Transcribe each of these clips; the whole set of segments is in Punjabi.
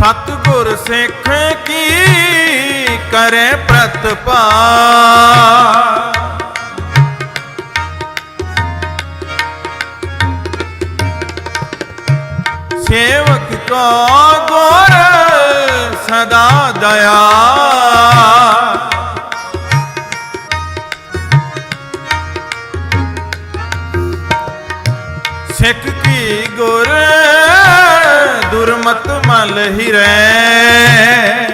ਸਤਿਗੁਰ ਸਿੱਖ ਕੀ ਕਰੇ ਪ੍ਰਤਪਾ ਸੇਵਕ ਕੋ ਗੁਰ ਸਦਾ ਦਇਆ ਸਿੱਖ ਕੀ ਗੁਰ ਦੁਰਮਤ ਮਲ ਹੀ ਰਹਿ।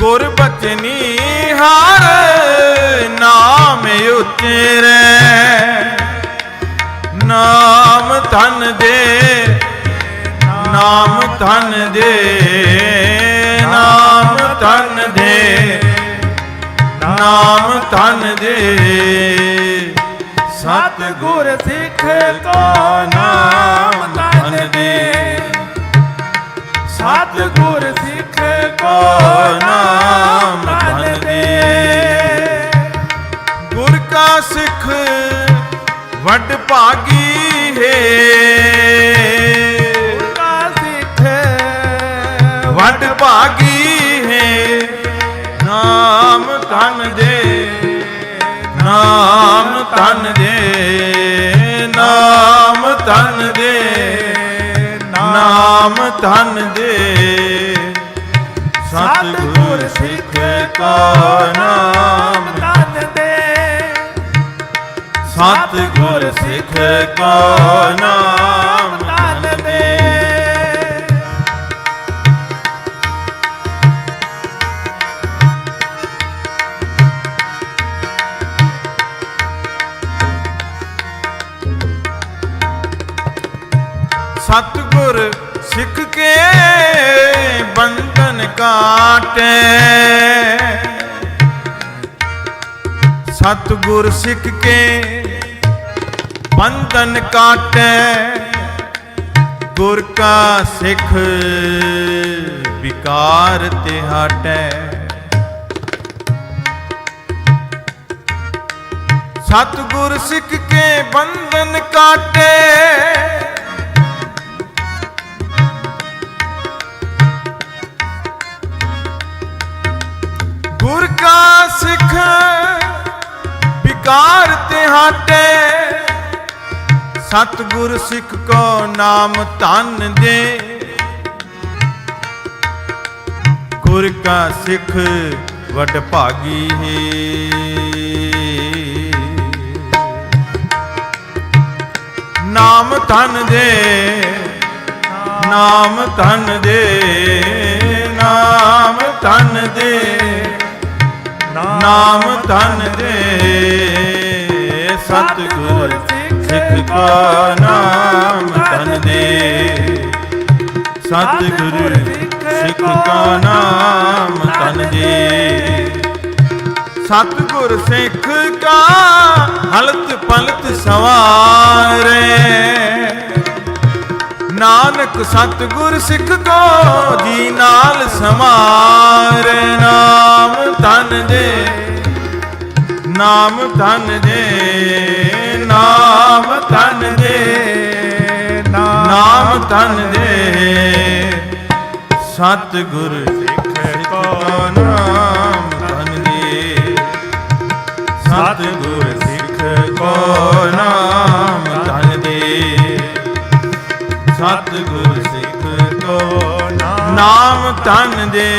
ਗੁਰ ਬਚਨੀ ਹਰ ਨਾਮ ਉਚਰੈ ਨਾਮ ਧਨ ਦੇ, ਨਾਮ ਧਨ ਦੇ, ਨਾਮ ਧਨ ਦੇ, ਨਾਮ ਧਨ ਦੇ। ਸਤਿਗੁਰ ਸਿੱਖ ਕੋ ਨਾਮ ਧਨ ਦੇ ਸਤਿਗੁਰ ਸਿੱਖ ਕੋ ਨਾਮ ਧਨ ਦੇ ਗੁਰ ਕਾ ਸਿੱਖ ਵੱਡ ਭਾਗੀ ਹੈ। ਕਾ ਸਿੱਖ ਵੱਡ ਭਾਗੀ ਹੈ। ਨਾਮ ਧਨ ਦੇ ਨਾਮ ਧਨ ਦੇ ਨਾਮ ਧਨ ਦੇ ਨਾਮ ਧਨ ਦੇ। ਸਤਿਗੁਰ ਸਿੱਖ ਕਾ ਨਾਮ ਧਨ ਦੇ। ਸਤਿਗੁਰ ਸਿੱਖ ਕਾ ਨਾਮ ਸਤਿਗੁਰ ਸਿੱਖ ਕੇ ਬੰਧਨ ਕਾਟੇ। ਸਤਿਗੁਰ ਸਿੱਖ ਕੇ ਬੰਧਨ ਕਾਟੇ। ਗੁਰ ਕਾ ਸਿੱਖ ਵਿਕਾਰ ਤੇ ਹਟੈ। ਸਤਿਗੁਰ ਸਿੱਖ ਕੇ ਬੰਧਨ ਕਾਟੇ। ਸਿੱਖ ਵਿਕਾਰ ਤੇ ਹਟੇ ਸਤਿਗੁਰ ਸਿੱਖ ਕੋ ਨਾਮ ਧਨ ਦੇ। ਗੁਰ ਕਾ ਸਿੱਖ ਵਡ ਭਾਗੀ ਹੈ। ਨਾਮ ਧਨ ਦੇ, ਨਾਮ ਧਨ ਦੇ, ਨਾਮ ਧਨ ਦੇ। ਨਾਮ ਧਨ ਦੇ ਸਤਿਗੁਰ, ਸਿੱਖ ਕਾ ਨਾਮ ਧਨ ਦੇ। ਸਤਿਗੁਰ, ਸਿੱਖ ਕਾ ਨਾਮ ਧਨ ਦੇ। ਸਤਿਗੁਰ, ਸਿੱਖ ਕਾ ਹਲਤ ਪਲਤ ਸਵਾਰੇ। ਨਾਨਕ, ਸਤਿਗੁਰ, ਸਿੱਖ ਕੋ ਜੀ ਨਾਲ ਸਮਾਰੇ ਨਾਮ। ਧਨ ਦੇ ਨਾਮ ਧਨ ਦੇ ਨਾਮ ਧਨ ਦੇ ਨਾਮ ਧਨ ਦੇ ਸਤਿਗੁਰ ਸਿੱਖ ਕੋ ਨਾਮ ਧਨ ਦੇ ਸਤਿਗੁਰ ਸਿੱਖ ਕੋ ਨਾਮ ਧਨ ਦੇ ਸਤਿਗੁਰ ਸਿੱਖ ਕੋ ਨਾਮ ਧਨ ਦੇ